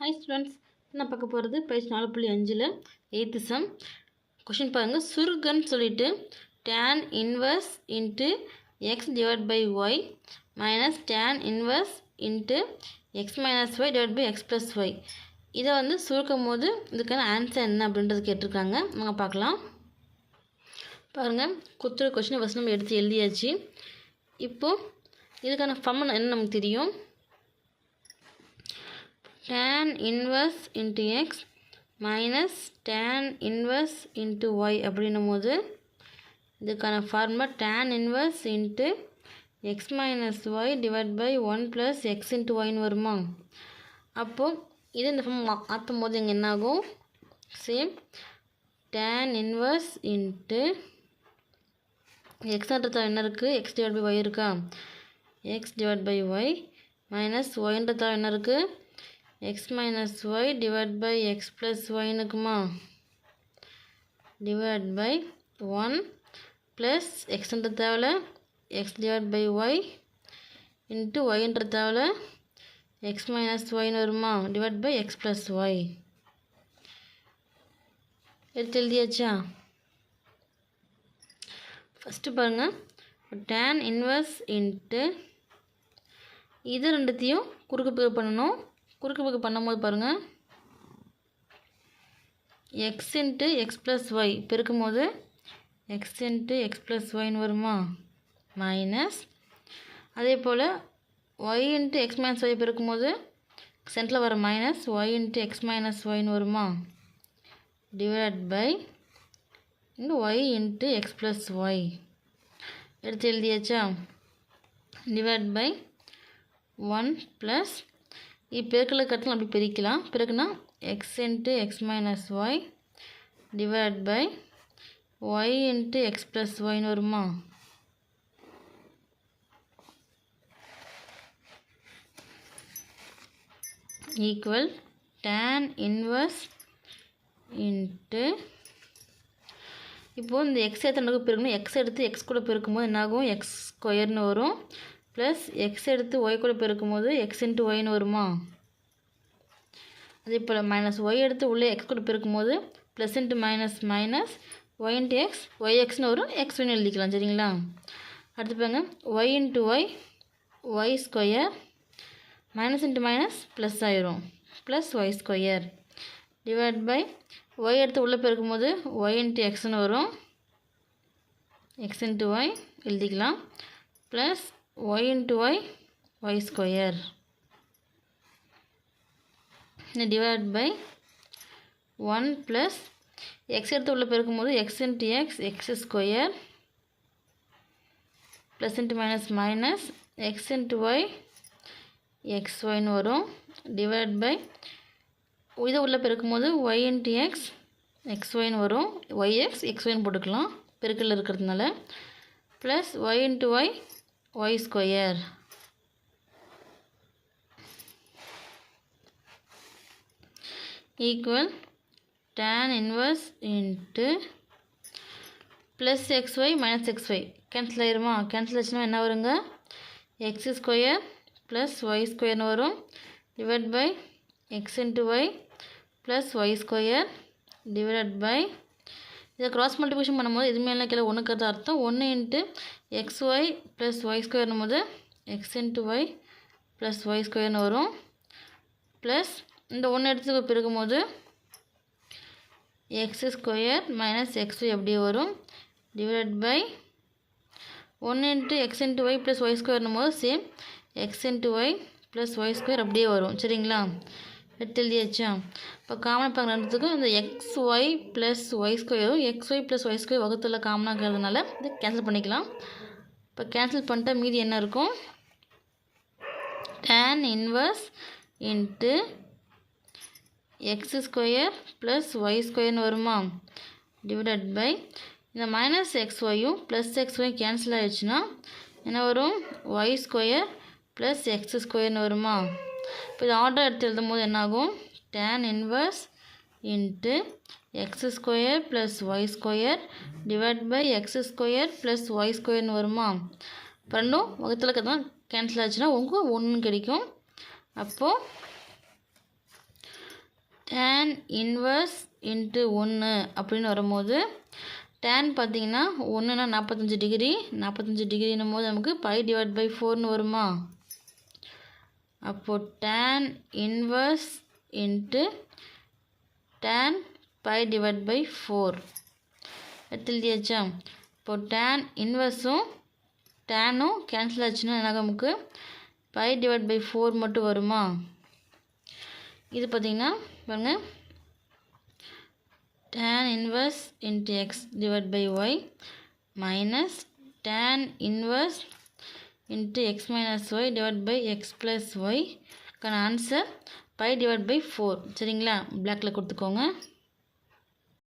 Hi students நான் பார்க்க போகிறது பேஜ் நாலு புள்ளி அஞ்சில். எயித்து சம் கொஷின் பாருங்கள் சுருகன்னு சொல்லிட்டு tan inverse into X divide by Y minus tan inverse into X minus Y divide by X plus Y இதை வந்து சுருக்கும் போது இதுக்கான ஆன்சர் என்ன அப்படின்றது கேட்டிருக்காங்க. நம்ம பார்க்கலாம். பாருங்கள் குத்துற கொஷினை ஃபஸ்ட் நம்ம எடுத்து எழுதியாச்சு. இப்போது இதுக்கான ஃபம்மன் என்ன நமக்கு தெரியும்? Tan inverse into X minus tan inverse into Y அப்படின்னும் போது இதுக்கான formula tan inverse into X minus Y divide by one plus X into ஒய்னு வருமா? அப்போது இது இந்த ஃபார்ம் மாற்றும் போது இங்கே என்ன ஆகும் சேம் டேன் இன்வர்ஸ் இன்ட்டு எக்ஸ்ன்றதுல என்ன இருக்குது எக்ஸ் டிவைட் பை ஒய் இருக்கா? X divide by y minus ஒய்ன்றதால என்ன இருக்குது x minus y divide by x plus ஒய்னுக்குமா divide by one plus எக்ஸ்ன்ற தேவையில் x divide by y into ஒய்ன்ற தேவையில் எக்ஸ் மைனஸ் ஒய்னு வருமா? Divide by x plus y எடுத்து எழுதியாச்சா? ஃபஸ்ட்டு பாருங்கள் டேன் இன்வர்ஸ் இன்ட்டு இது ரெண்டுத்தையும் குறுக்கு பிறகு பண்ணணும். குறுக்கு பக்கம் பண்ணும்போது பாருங்கள் x into x plus y பெருக்கும் போது எக்ஸ் இன்ட்டு எக்ஸ் ப்ளஸ் ஒய்னு வருமா? மைனஸ் அதே போல் Y into X minus Y பெருக்கும் போது சென்டில் வர minus Y into X minus ஒய்னு வருமா? டிவைட் பை இங்கே Y into X plus Y எடுத்து எழுதியாச்சா? டிவைட் பை ஒன் ப்ளஸ் இப்பெருக்கல கட்டலாம் அப்படி பிரிக்கலாம். பிறகுனா X into X minus Y divide by Y into X plus ஒய்னு வருமா? ஈக்குவல் டேன் இன்வர்ஸ் இன்ட்டு இப்போது இந்த எக்ஸ் எத்தனை பிறகுனா எக்ஸ் எடுத்து எக்ஸ் கூட பிறக்கும்போது என்னாகும்? எக்ஸ் ஸ்கொயர்னு வரும். ப்ளஸ் எக்ஸ் எடுத்து ஒய் கூட பெருக்கும்போது எக்ஸ் இன்ட்டு ஒய்னு வருமா? அதே போல் மைனஸ் ஒய் எடுத்து உள்ளே எக்ஸ் கூட பெருக்கும்போது plus into minus minus y into x y எக்ஸ்னு வரும். எக்ஸ் ஒன்று எழுதிக்கலாம் சரிங்களா? அடுத்து பாருங்க. Y into y y square minus into minus plus ஆயிரும். Plus y square divide by y எடுத்து உள்ளே பெருக்கும்போது ஒய் இன்ட்டு எக்ஸ்னு வரும். எக்ஸ் இன்ட்டு ஒய் எழுதிக்கலாம். Plus y into y y square divide by one plus x எடுத்து உள்ளே பெருக்கும்போது x into x x square plus into minus minus x into y x ஒய்னு வரும். டிவைட் பை இதை உள்ளே பெருக்கும்போது ஒய் இன்ட்டு எக்ஸ் எக்ஸ் ஒய்னு வரும். ஒய் எக்ஸ் எக்ஸ் ஒய்னு போட்டுக்கலாம். பெருக்கல் இருக்கிறதுனால. Plus Y into Y Y square equal tan inverse into plus X Y minus X Y cancel ஆயிருமா? கேன்சல் ஆச்சுன்னா என்ன வருங்க? எக்ஸ் ஸ்கொயர் ப்ளஸ் ஒய் ஸ்கொயர்னு வரும். Divide by X into Y plus Y square divide by இதை cross multiplication பண்ணும்போது இது மேலே கீழே ஒன்றுக்கு தான் அர்த்தம். ஒன்று into x y plus y ஸ்கொயர்னும் போது x into y plus y ஸ்கொயர்னு வரும். ப்ளஸ் இந்த ஒன்று எடுத்து பெருக்கும் போது எக்ஸ் ஸ்கொயர் மைனஸ் எக்ஸ் எப்படி வரும். டிவைட் பை ஒன்று into x into y plus y ஸ்கொயர்னும் போது same x into y plus y square அப்படியே வரும். சரிங்களா? எடுத்து எழுதியாச்சா இப்போ காமனாக பார்க்குற இந்த X Y plus Y ஸ்கொயரும் x y plus y square வகுத்தில் காமனாகிறதுனால இதை கேன்சல் பண்ணிக்கலாம். இப்போ கேன்சல் பண்ணிட்டா மீதி என்ன இருக்கும்? Tan inverse into X square plus Y ஸ்கொயர்னு வருமா? டிவைடட் பை இந்த மைனஸ் எக்ஸ் ஒய்யும் ப்ளஸ் எக்ஸ் ஒய் கேன்சல் ஆகிடுச்சுன்னா என்ன வரும்? ஒய் ஸ்கொயர் ப்ளஸ் எக்ஸ் ஸ்கொயர்னு வருமா? இப்போ இது ஆர்டர் எடுத்து எழுதும் போது என்னாகும்? Tan inverse into X square plus Y square divide by X square plus Y ஸ்கொயர்னு வருமா? இப்போ ரெண்டும் வகுத்தில் தான் கேன்சல் ஆச்சுன்னா உங்களுக்கு ஒன்று கிடைக்கும். அப்போது டேன் இன்வர்ஸ் இன்ட்டு ஒன்று அப்படின்னு வரும்போது டேன் பார்த்தீங்கன்னா ஒன்றுனா நாற்பத்தஞ்சு டிகிரி நாற்பத்தஞ்சு டிகிரின்னும் போது நமக்கு பை டிவைட் பை ஃபோர்னு வருமா? அப்போது tan inverse into tan pi divide by four எடுத்து இப்போது இப்போ டேன் இன்வர்ஸும் டேனும் கேன்சல் ஆச்சுன்னா என்ன நமக்கு? பை டிவைட் பை ஃபோர் மட்டும் வருமா? இது பார்த்திங்கன்னா பாருங்கள் tan inverse into x divided by y minus tan inverse into x minus y divided by x plus y. கான answer pi divide by four சரிங்களா? பிளாக்கில் கொடுத்துக்கோங்க.